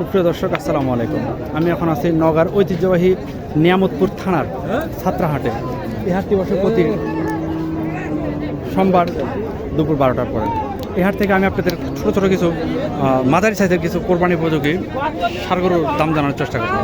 সুপ্রিয় দর্শক, আসসালামু আলাইকুম। আমি এখন আছি নগার ঐতিহ্যবাহী নিয়ামতপুর থানার ছাত্রাহাটে। এই বসে প্রতি সোমবার দুপুর বারোটার পরে। এই হাট থেকে আমি আপনাদের ছোটো ছোটো কিছু মাদারি সাইজের কিছু কোরবানি উপযোগী সারগরুর দাম জানার চেষ্টা করব।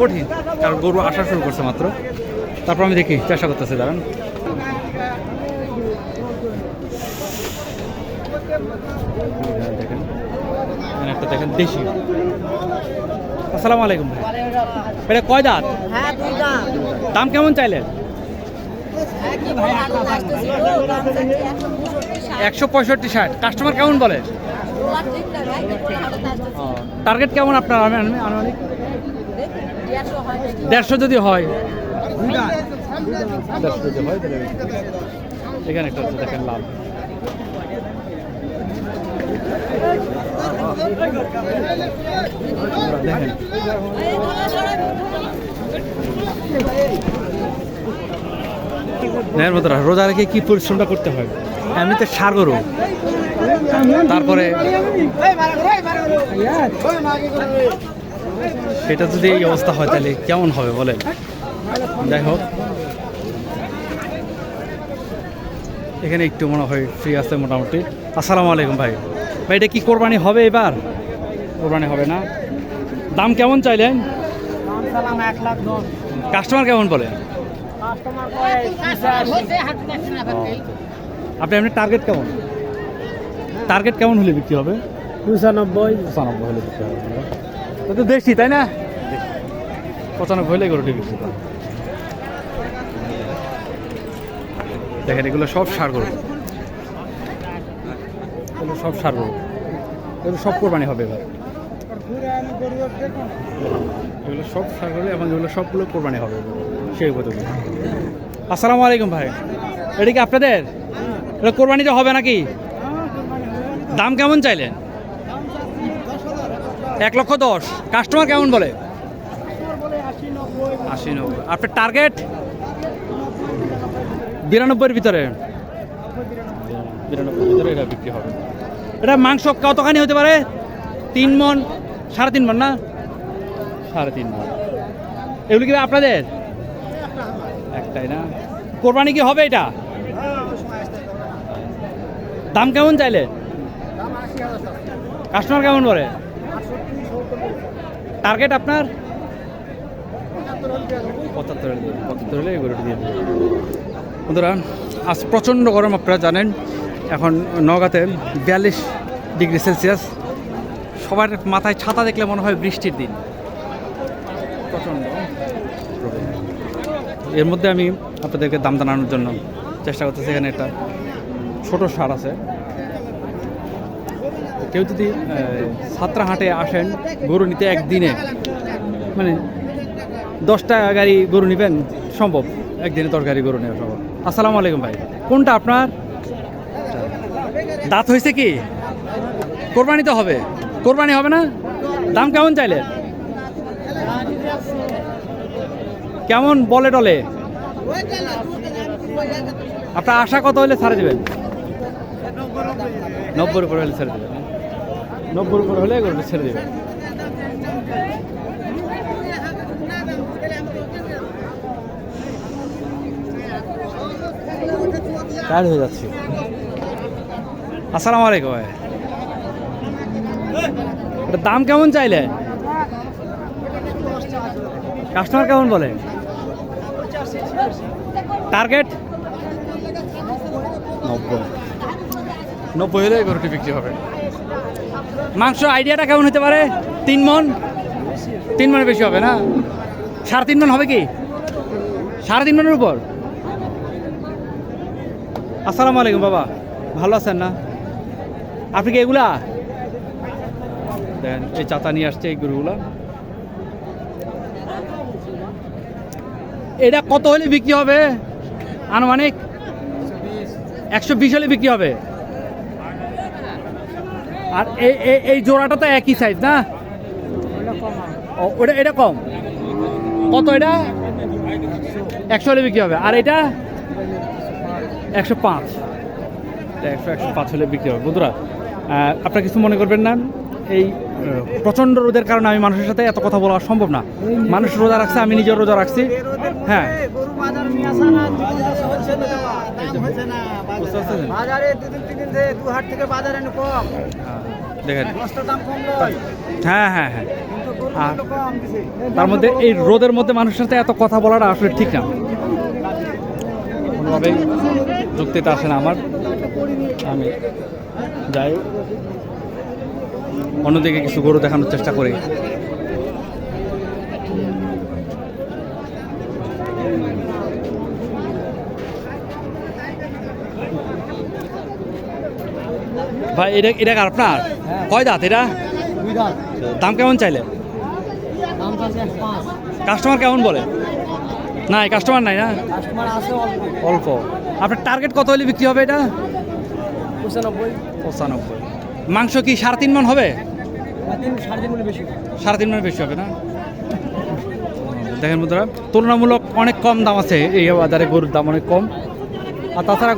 কঠিন কারণ গরু আসা শুরু করছে মাত্র। তারপর আমি দেখি চেষ্টা করতেছি দাঁড়ান। দেখেন একটা দেখেন দেশি। আসসালামু আলাইকুম ভাই। এটা কয় দাঁত? হ্যাঁ দাম দাম কেমন চাইলেন একই ভাই আরও আসতেছিল দাম চাচ্ছি একশো পঁয়ষট্টি ষাট। কাস্টমার কেমন বলে? টার্গেট কেমন আপনার আনুমানিক? দেড়শো যদি হয়। এখানে একটা দেখেন লাভ দেখেন। নেয়ার মতো। রোজা রেখে কি পরিশ্রমটা করতে হয়? এমনিতে সার গরু। তারপরে সেটা যদি এই অবস্থা হয় তাহলে কেমন হবে বলেন? যাই হোক। এখানে একটু মনে হয় ফ্রি আছে মোটামুটি। আসসালামু আলাইকুম ভাই। ভাই এটা কি কোরবানি হবে এবার? কোরবানি হবে না। দাম কেমন চাইলেন? কাস্টমার কেমন বলে? আপনি এমনি টার্গেট কেমন? টার্গেট কেমন হলে বিক্রি হবে? পঁচানব্বই পঁচানব্বই হলে বিক্রি হবে। তো তো দেখছি তাই না? পঁচানব্বই হলে গরুটি বিক্রি করে দেখেন এগুলো সব সার গরু। এগুলো সব সার গরু। এগুলো সব কোরবানি হবে এবার। এগুলো সব সার গরু এবং এগুলো সবগুলো কোরবানি হবে। এবার। সেই পদ্ধতি আসসালামু আলাইকুম ভাই। এটা কি আপনাদের? এটা কোরবানিতে হবে নাকি? দাম কেমন চাইলেন? এক লক্ষ দশ। কাস্টমার কেমন বলে? আশি নব্বই। আপনার টার্গেট? বিরানব্বইয়ের ভিতরে। বিরানব্বইয়ের ভিতরে এটা বিক্রি হবে। এটা মাংস কতখানি হতে পারে? তিন মন সাড়ে তিন মন না? সাড়ে তিন মন। এগুলো কি আপনাদের? একটাই না? কোরবানি কি হবে এটা? দাম কেমন চাইলে? কাস্টমার কেমন বলে? টার্গেট আপনার? পঁচাত্তর। পঁচাত্তর হলে গরুটি দিয়ে বন্ধুরা, আজ প্রচণ্ড গরম আপনারা জানেন। এখন নগাতে বিয়াল্লিশ ডিগ্রি সেলসিয়াস। সবার মাথায় ছাতা দেখলে মনে হয় বৃষ্টির দিন। প্রচণ্ড। এর মধ্যে আমি আপনাদেরকে দাম জানানোর জন্য চেষ্টা করতেছি এখানে একটা ছোট সার আছে। কেউ যদি সাতরাহাটে আসেন, গরু নিতে একদিনে মানে দশটা গাড়ি গরু নেবেন, সম্ভব। একদিনে দশ গাড়ি গরু নেওয়া সম্ভব। আসসালামু আলাইকুম ভাই। কোনটা আপনার? দাঁত হয়েছে কি? কোরবানি তো হবে। কোরবানি হবে না? দাম কেমন চাইলে কেমন বলে টলে? আপনার আশা কত হলে ছাড়ে দেবেন? নব্বই উপরে হলে ছেড়ে দেবেন। নব্বই উপরে হলে ছেড়ে দেবেন। টায়ার্ড হয়ে যাচ্ছি। আসসালামু আলাইকুম দাম কেমন চাইলে? কাস্টমার কেমন বলে? টার্গেট নব্বই। নব্বই হলে গরুটি বিক্রি হবে। মাংস আইডিয়াটা কেমন হতে পারে? তিন মন? তিন মনের বেশি হবে না? সাড়ে তিন মন হবে কি? সাড়ে তিন মনের উপর? আসসালামু আলাইকুম বাবা। ভালো আছেন না? আপনি কি এগুলা? দেখেন এই চাতা নিয়ে আসছে এই গরুগুলা। এটা কত হলে বিক্রি হবে? আনুমানিক? একশো বিশ হলে বিক্রি হবে। আর এই এই- জোড়াটা তো একই সাইজ না? ওটা, এটা কম। কত এটা? একশো হলে বিক্রি হবে। আর এটা? একশো পাঁচ। একশো একশো পাঁচ হলে বিক্রি হবে। বন্ধুরা আপনারা কিছু মনে করবেন না? এই প্রচণ্ড রোদের কারণে আমি মানুষের সাথে এত কথা বলা সম্ভব না। মানুষ রোজা রাখছে আমি নিজেও রোজা রাখছি। হ্যাঁ। দেখেন। হ্যাঁ হ্যাঁ হ্যাঁ। তার মধ্যে এই রোদের মধ্যে মানুষের সাথে এত কথা বলাটা আসলে ঠিক না। কোনোভাবেই যুক্তিতে আসে না আমার। আমি যাই। অন্যদিকে কিছু গরু দেখানোর চেষ্টা করি। ভাই এটা এটা আপনার? কয় দাঁত এটা? দাম কেমন চাইলে? কাস্টমার কেমন বলে? নাই কাস্টমার নাই না? অল্প। আপনার টার্গেট কত হলে বিক্রি হবে এটা? পঁচানব্বই। পঁচানব্বই। মাংস কি সাড়ে তিন মন হবে? সাড়ে তিন সাড়ে তিন মন বেশি হবে না? দেখেন বন্ধুরা তুলনামূলক অনেক কম দাম আছে এই বাজারে গরুর দাম অনেক কম। আর তাছাড়া